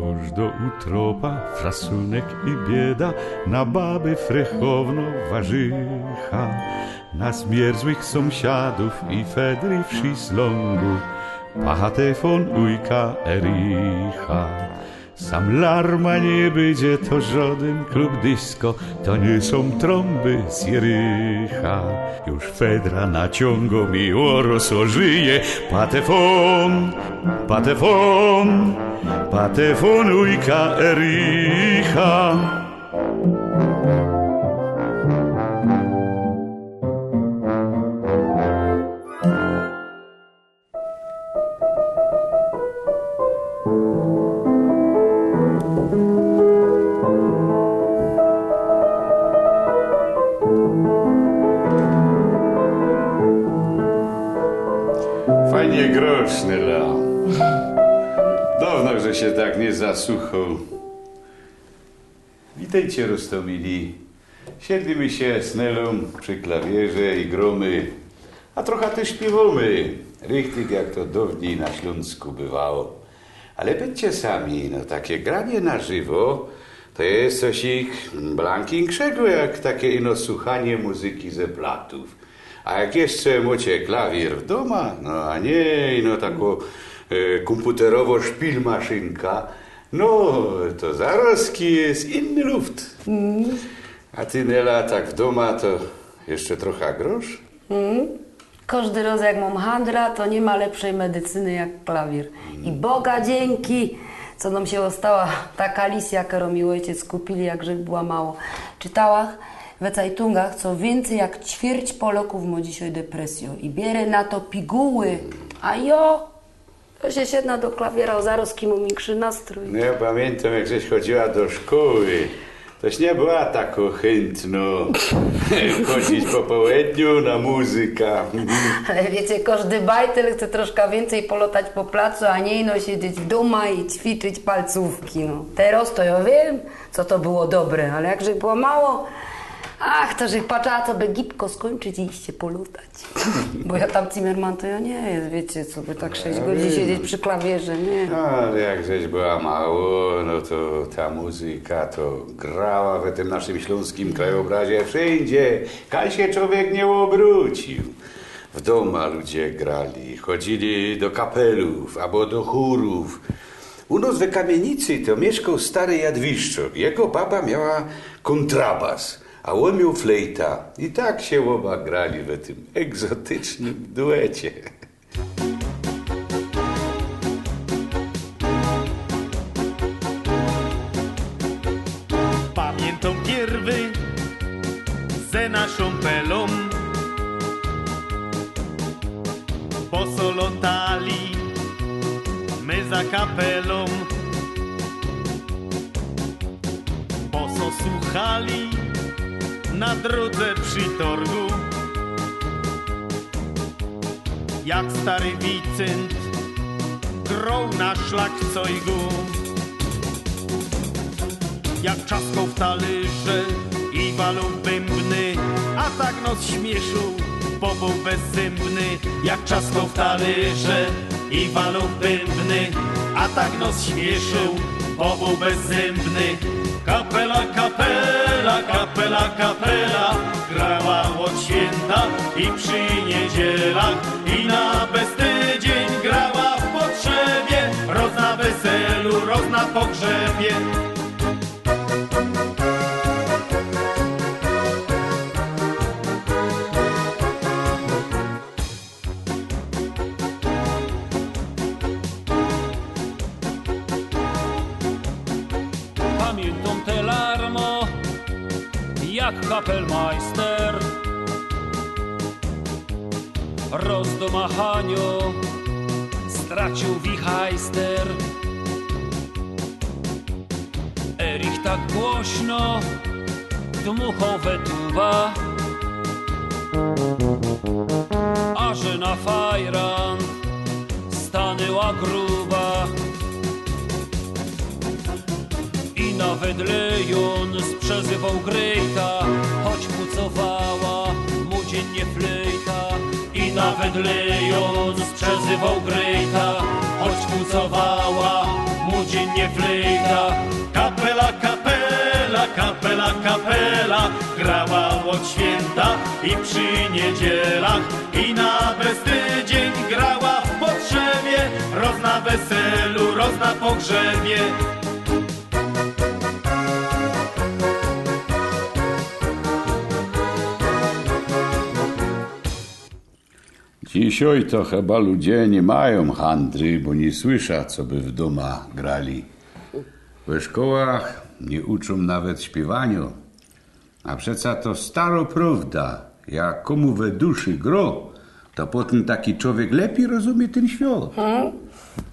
Koż do utropa, frasunek i bieda, na baby frechowno warzycha, na zmierzłych sąsiadów i Fedry w Szislągu, pachatefon ujka Ericha. Sam larma nie będzie to żaden klub disco, to nie są trąby z Jericha. Już Fedra naciągą i orosło żyje, patefon, patefon, patefon ujka Leo. Dawno, że się tak nie zasłuchał. Witajcie, Rostomili. Siedlimy się z Nelą przy klawierze i gromy, a trochę też śpiewamy. Richtig jak to dawniej na Śląsku bywało. Ale bycie sami, no takie granie na żywo, to jest coś ich blankińszego, jak takie ino słuchanie muzyki ze platów. A jak jeszcze macie klawier w doma, no a nie no taką e, komputerowo szpilmaszynka, no to zarazki jest inny luft. A ty Nela tak w doma to jeszcze trochę grosz? Każdy raz jak mam handra, to nie ma lepszej medycyny jak klawier. I Boga dzięki, co nam się ostała taka Alicja, którą mi ojciec kupili, jak żeby była mało. Czytałach we Zeitungach, co więcej jak ćwierć Polaków ma dzisiaj depresję i bierę na to piguły. A jo, to się siedna do klawiera, zaraz kim mi krzy nastrój. No ja pamiętam jak żeś chodziła do szkoły. Toś nie była tak chętno chodzić po południu na muzyka. Ale wiecie, każdy bajtel chce troszkę więcej polotać po placu, a nie ino siedzieć w domu i ćwiczyć palcówki. No. Teraz to ja wiem, co to było dobre, ale jakże było mało, ach, to że patrzała, co by gipko skończyć i iście polutać. Bo ja tam Zimmerman to ja nie jest, wiecie, co by tak 6 godzin siedzieć przy klawierze, nie. No, ale jak żeś była mało, no to ta muzyka to grała w tym naszym śląskim krajobrazie wszędzie. Kaj się człowiek nie obrócił. W doma ludzie grali, chodzili do kapelów albo do chórów. U nas we kamienicy to mieszkał stary Jadwiszczok. Jego baba miała kontrabas, a on miał flejta. I tak się oba grali w tym egzotycznym duecie. Na drodze przy torgu. Jak stary Wicent grał na szlakcojgu jak czaskał w talerze i walą bębny, a tak nos śmieszył, bo był bezzębny, jak czaskał w talerze i walą bębny, a tak nos śmieszył, bo był bezzębny. Kapela, kapela, kapela, kapela, grała od święta i przy niedzielach i na bez tydzień grała w potrzebie, roz na weselu, roz na pogrzebie. Kapelmeister Rozdomachanio stracił wichajster. Erich tak głośno dmuchał we tuba A że na fajran stanęła gruba I nawet Lejon sprzezywał Grejta, choć pucowała mu dziennie flejta. I nawet Lejon sprzezywał Grejta, choć pucowała mu młodzień nie flejta. Kapela, kapela, kapela, kapela grała od święta i przy niedzielach i na bez tydzień grała w potrzebie, roz na weselu, roz na pogrzebie. Dzisiaj to chyba ludzie nie mają handry, bo nie słysza, co by w doma grali. We szkołach nie uczą nawet śpiewaniu. A przeca to staro prawda. Jak komu we duszy gro, to potem taki człowiek lepiej rozumie ten świat.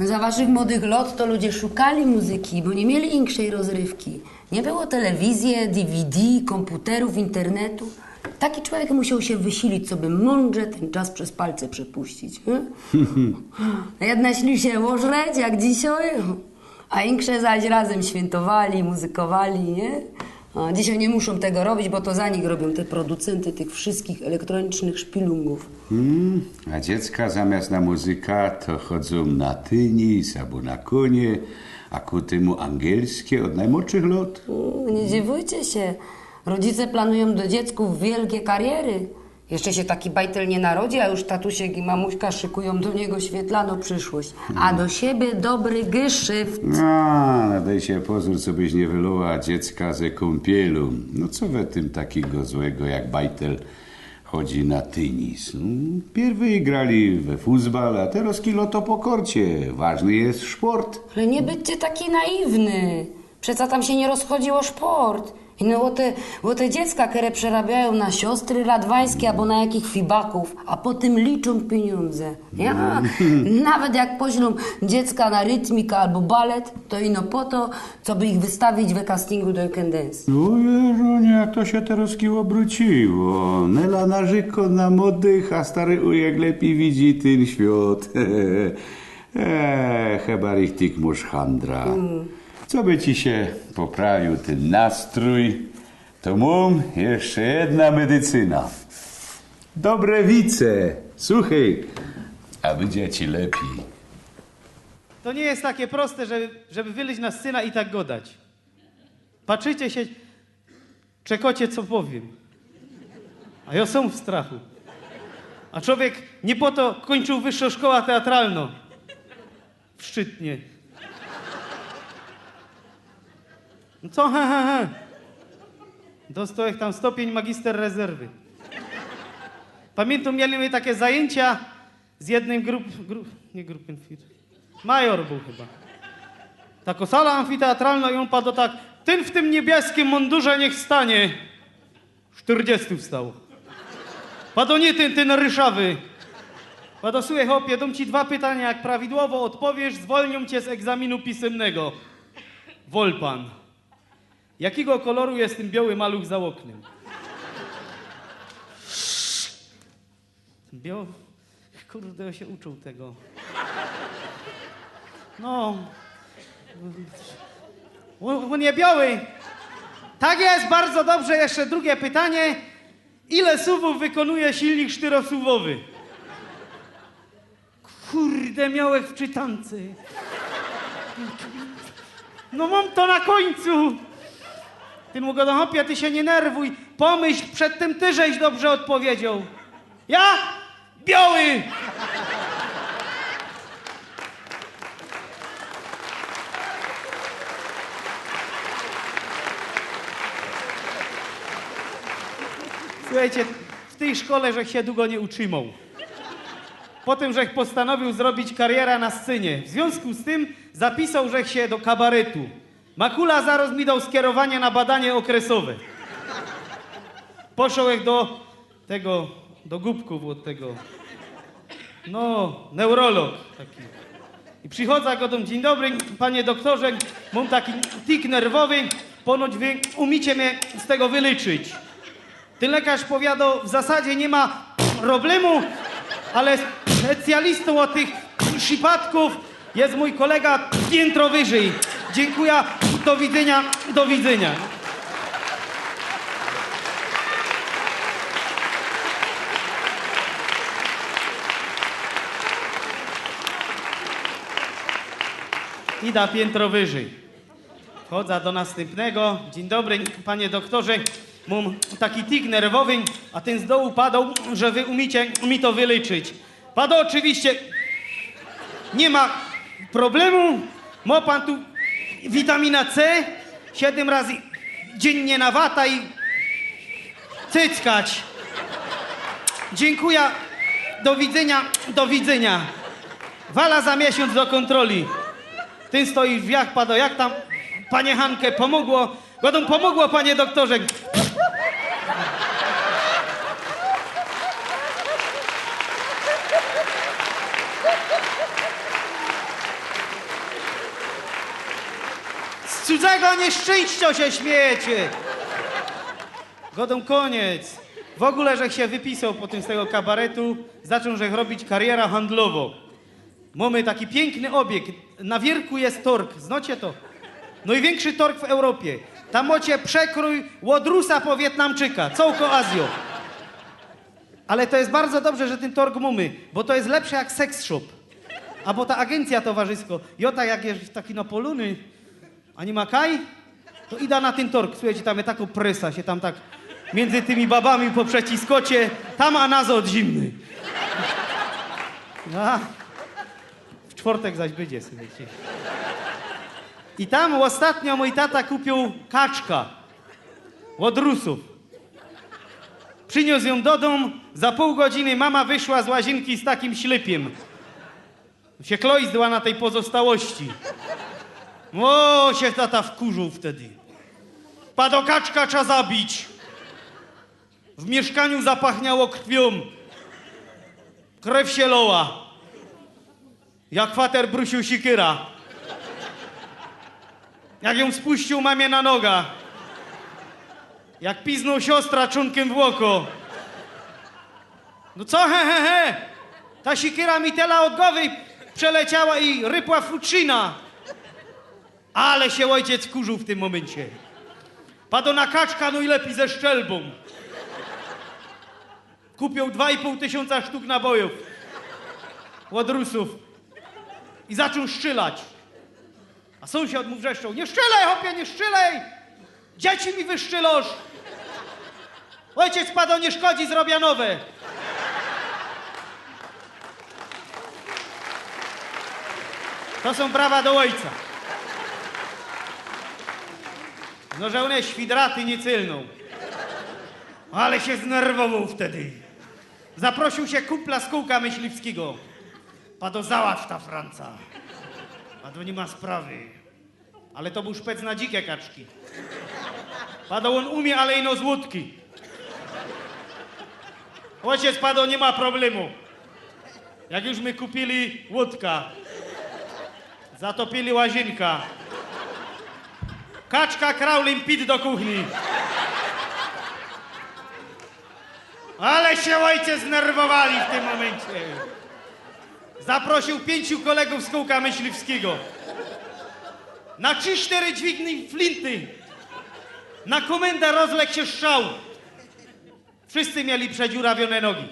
Za waszych młodych lat to ludzie szukali muzyki, bo nie mieli inkszej rozrywki. Nie było telewizji, DVD, komputerów, internetu. Taki człowiek musiał się wysilić, co by mądrze ten czas przez palce przepuścić. hm? A Jedna śni się ożreć, jak dzisiaj, a inkrze zaś razem świętowali, muzykowali, nie? A dzisiaj nie muszą tego robić, bo to za nich robią te producenty tych wszystkich elektronicznych szpilungów. Hmm, a dziecka zamiast na muzyka to chodzą na tenis albo na konie, a ku temu angielskie od najmłodszych lat. Mm, Nie dziwujcie się. Rodzice planują do dziecków wielkie kariery. Jeszcze się taki bajtel nie narodzi, a już tatusiek i mamuśka szykują do niego świetlaną przyszłość. A do siebie dobry geszyft. A, nadaj się pozór, co byś nie wyluła dziecka ze kąpielu. No co we tym takiego złego, jak bajtel chodzi na tenis? No, pierwy grali we futbal, a teraz kilo to po korcie. Ważny jest sport. Ale nie bycie taki naiwny. Przeca tam się nie rozchodziło szport. I no, bo te, bo te dziecka, które przerabiają na siostry radwańskie albo na jakich fibaków, a potem liczą pieniądze. Ja, nawet jak poślą dziecka na rytmika albo balet, to ino po to, co by ich wystawić we castingu do Can Dance. No Jeżunie, jak to się teraz kiło obróciło. Nela narzeko na młodych, a stary ujek lepiej widzi ten świat. Eee, chyba richtig musz handra. Co by ci się poprawił ten nastrój, to mam jeszcze jedna medycyna. Dobre wice, słuchaj, a będzie ci lepiej. To nie jest takie proste, żeby, żeby wyleźć na syna i tak go dać. Patrzycie się, czekocie, co powiem. A ja są w strachu. A człowiek nie po to kończył wyższą szkołę teatralną. W Szczytnie. No co, he, he, he. Dostał tam stopień magister rezerwy. Pamiętam, mieli takie zajęcia z jednym grup... grup nie gruppenfit. Major był chyba. Taka sala amfiteatralna i on padł tak, ten w tym niebieskim mundurze niech stanie. 40 wstał. Padł nie ten, ten ryszawy. Padł, słuchaj chłopie, dam ci dwa pytania, jak prawidłowo odpowiesz, zwolnią cię z egzaminu pisemnego. Wolpan. Jakiego koloru jest ten biały maluch za oknem? Biały... Kurde, się uczył tego. No. On nie biały. Tak jest, bardzo dobrze. Jeszcze drugie pytanie. Ile suwów wykonuje silnik czterosuwowy? Kurde, miałeś w czytance. No mam to na końcu. Ty mu go hopia, ty się nie nerwuj. Pomyśl, przed tym ty żeś dobrze odpowiedział. Ja? Biały! Słuchajcie, w tej szkole żech się długo nie utrzymał. Potem żech postanowił zrobić karierę na scenie. W związku z tym zapisał żech się do kabaretu. Makula zaraz mi dał skierowanie na badanie okresowe. Poszedł do tego, do gubków od tego. No, neurolog taki. I przychodzę go do dzień dobry, panie doktorze, mam taki tik nerwowy, ponoć wy umicie mnie z tego wyleczyć. Ten lekarz powiadał, w zasadzie nie ma problemu, ale specjalistą od tych przypadków jest mój kolega piętro wyżej. Dziękuję, do widzenia, do widzenia. Ida piętro wyżej. Chodzę do następnego. Dzień dobry, panie doktorze. Mam taki tik nerwowy, a ten z dołu padał, że wy umicie mi to wyleczyć. Padał oczywiście. Nie ma problemu. Ma pan tu witamina C. Siedem razy dziennie na wata i cyckać. Dziękuję. Do widzenia, do widzenia. Wala za miesiąc do kontroli. Ty stoisz w jak pado, jak tam panie Hankę pomogło? Godą pomogło, panie doktorze. Z cudzego nieszczęścia się śmiejecie. Godą koniec. W ogóle, że się wypisał potem z tego kabaretu, zaczął że robić karierę handlową. Mamy taki piękny obiekt. Na wierku jest tork. Znacie to? Największy tork w Europie. Tam macie przekrój Łodrusa po Wietnamczyka. Całko Azjo. Ale to jest bardzo dobrze, że ten torg mamy, bo to jest lepsze jak sex shop. Albo ta agencja towarzysko. Jota jak jest taki na poluny, a nie ma kaj, to ida na ten torg. Słuchajcie, tam jest taką presa, się tam tak między tymi babami po przeciskocie, tam anazo od zimny. A, w czwartek zaś będzie, słuchajcie. I tam ostatnio mój tata kupił kaczka od Rusów. Przyniósł ją do domu, za pół godziny mama wyszła z łazienki z takim ślepiem. Się kloizdła na tej pozostałości. O, się tata wkurzył wtedy. Padokaczka trzeba zabić. W mieszkaniu zapachniało krwią. Krew się loła. Jak kwater brusił sikyra. Jak ją spuścił mamie na noga. Jak piznął siostra czunkiem w oko. No co he he he? Ta sikyra mi tela od głowy przeleciała i rypła futrzyna. Ale się ojciec kurzył w tym momencie. Padł na kaczka, no i lepiej ze szczelbą. Kupił 2,5 tysiąca sztuk nabojów od Rusów i zaczął strzelać. A sąsiad mu wrzeszczał, nie strzelaj, hopie, nie strzelaj! Dzieci mi wyszczylosz! Ojciec padł, nie szkodzi, zrobię nowe. To są prawa do ojca. No, że one świdraty nie cylną. Ale się znerwował wtedy. Zaprosił się kupla z kółka myśliwskiego. Pado załatw ta Franca. Pado nie ma sprawy. Ale to był szpec na dzikie kaczki. Padał on umie, ale ino z łódki. Ojciec padał, nie ma problemu. Jak już my kupili łódka, zatopili łazienka, kaczka kraulin pit do kuchni. Ale się ojciec znerwowali w tym momencie. Zaprosił pięciu kolegów z kółka myśliwskiego. Na trzy, cztery dźwigni flinty. Na komendę rozległ się strzał. Wszyscy mieli przedziurawione nogi.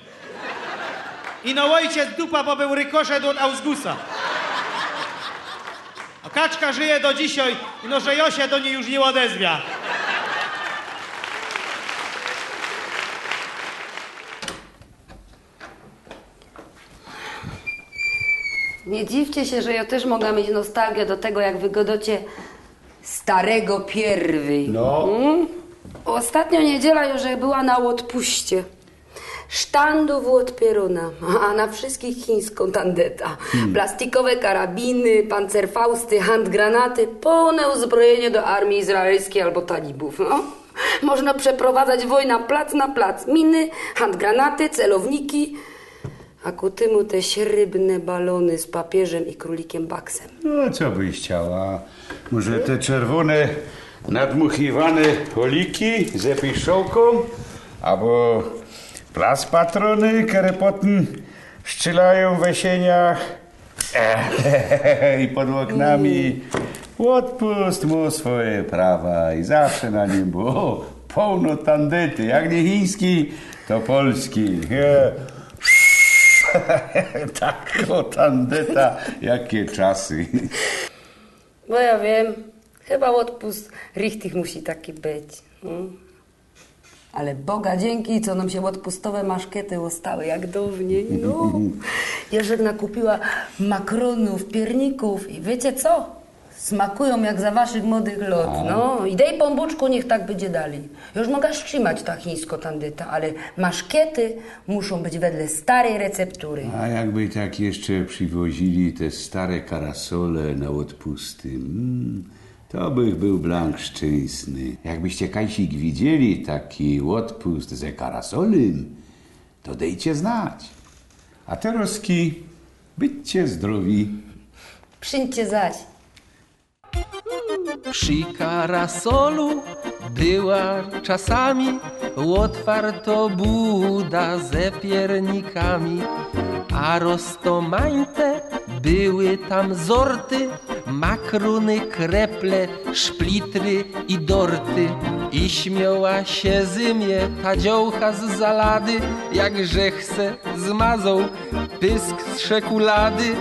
I no ojciec dupa, bo był rykoszet od Ausgusa. Kaczka żyje do dzisiaj, no że Josia do niej już nie odezwia. Nie dziwcie się, że ja też mogę mieć nostalgię do tego, jak wygodocie starego pierwy. No. Mm? Ostatnio niedziela już była na odpuście. Sztandów od pieruna, a na wszystkich chińską tandeta. Plastikowe karabiny, pancerfausty, handgranaty, pełne uzbrojenie do armii izraelskiej albo talibów. No. Można przeprowadzać wojnę plac na plac. Miny, handgranaty, celowniki, a ku temu te śrybne balony z papieżem i królikiem Baksem. No, co byś chciała? Może te czerwone, nadmuchiwane poliki ze piszczałką? Albo plas patrony, które potem strzelają w jesieniach i pod oknami. Odpust mu swoje prawa i zawsze na nim było pełno tandety. Jak nie chiński, to polski. tak, o tandeta, jakie czasy. Bo ja wiem, chyba odpust richtig musi taki być. Mm. Ale Boga dzięki, co nam się odpustowe maszkiety ostały, jak dawniej, no. Jeżek nakupiła makronów, pierników i wiecie co? Smakują jak za waszych młodych lot, no. I dej pombuczku, niech tak będzie dalej. Już mogę trzymać ta chińsko tandyta, ale maszkiety muszą być wedle starej receptury. A jakby tak jeszcze przywozili te stare karasole na odpusty, mm, to bych był blank szczęsny. Jakbyście Kajsik widzieli taki odpust ze karasolem, to dejcie znać. A teroski, byćcie zdrowi. Przyjdźcie zaś. Przy karasolu była czasami otwarto buda ze piernikami, a roztomańte były tam zorty, makruny, kreple, szplitry i dorty. I śmiała się zymie ta dziołcha z zalady, jakże chce zmazał pysk z szekulady,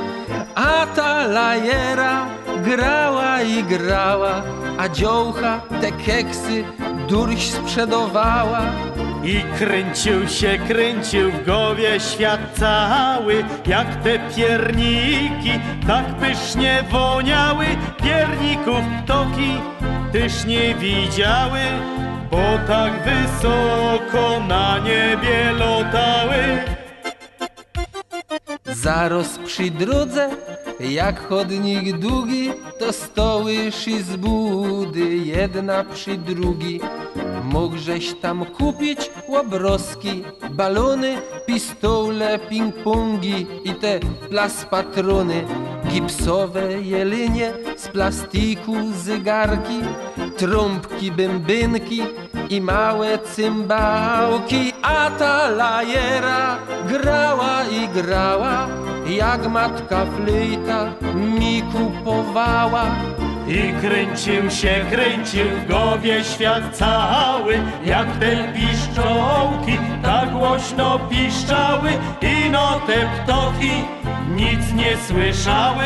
a ta lajera grała i grała, a dziołcha te keksy durś sprzedawała. I kręcił się, kręcił w głowie świat cały, jak te pierniki tak pysznie woniały. Pierników ptoki też nie widziały, bo tak wysoko na niebie lotały. Zaraz przy drodze, jak chodnik długi, to stoły szizbudy, jedna przy drugi. Mógłżeś tam kupić łabroski, balony, pistole, ping-pongi i te plaspatrony. Gipsowe jelinie z plastiku zegarki, trąbki, bębynki i małe cymbałki, a ta lajera grała i grała, jak matka flejta mi kupowała. I kręcił się, kręcił w głowie świat cały, jak te piszczołki tak głośno piszczały. I no te ptoki nic nie słyszały,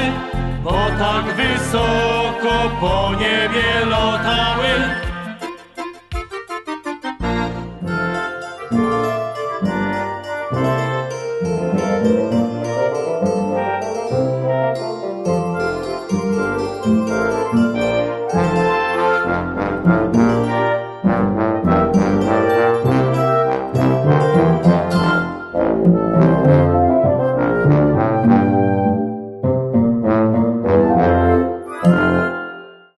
bo tak wysoko po niebie lotały.